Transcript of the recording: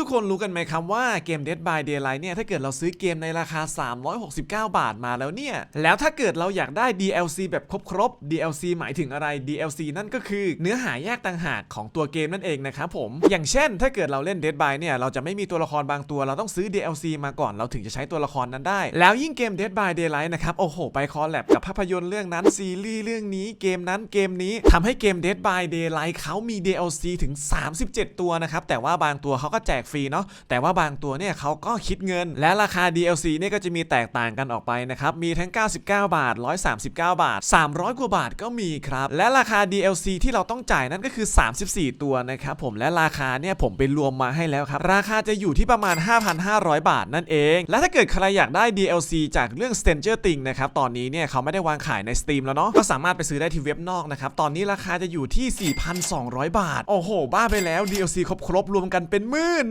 ทุกคนรู้กันไหมครับว่าเกม Dead by Daylight เนี่ยถ้าเกิดเราซื้อเกมในราคา 369 บาทมาแล้วเนี่ย แล้วถ้าเกิดเราอยากได้ DLC แบบครบๆ DLC หมายถึงอะไร DLC นั่นก็คือเนื้อหาแยกต่างหากของตัวเกมนั่นเองนะครับผม อย่างเช่น ถ้าเกิดเราเล่น Dead by เนี่ยเราจะไม่มีตัวละครบางตัวเราต้องซื้อ DLC มาก่อนเราถึงจะใช้ตัวละครนั้นได้ แล้วยิ่งเกม Dead by Daylight นะครับโอ้โห ไปคอลแลบกับภาพยนตร์เรื่องนั้นซีรีส์เรื่องนี้เกมนั้นเกมนี้ทำให้เกม Dead by Daylight เขามี DLC ถึง 37 ตัวนะครับแต่ว่าบางตัวเขาก็แจกฟรีเนาะแต่ว่าบางตัวเนี่ยเขาก็คิดเงิน และราคา DLC เนี่ยก็จะมีแตกต่างกันออกไปนะครับมีทั้ง 99 บาท 139 บาท 300 กว่าบาทก็มีครับและราคา DLC ที่เราต้องจ่ายนั่นก็คือ 34 ตัวนะครับผมและราคาเนี่ยผมไปรวมมาให้แล้วครับราคาจะอยู่ที่ประมาณ 5,500 บาทนั่นเอง และถ้าเกิดใครอยากได้ DLC จากเรื่อง Stranger Things นะครับตอนนี้เนี่ยเขาไม่ได้วางขายใน Steam แล้วเนาะก็สามารถไปซื้อได้ที่เว็บนอกนะครับตอนนี้ราคาจะอยู่ที่ 4,200 บาท โอ้โห บ้าไปแล้ว DLC ครบๆรวมกันเป็นหมื่น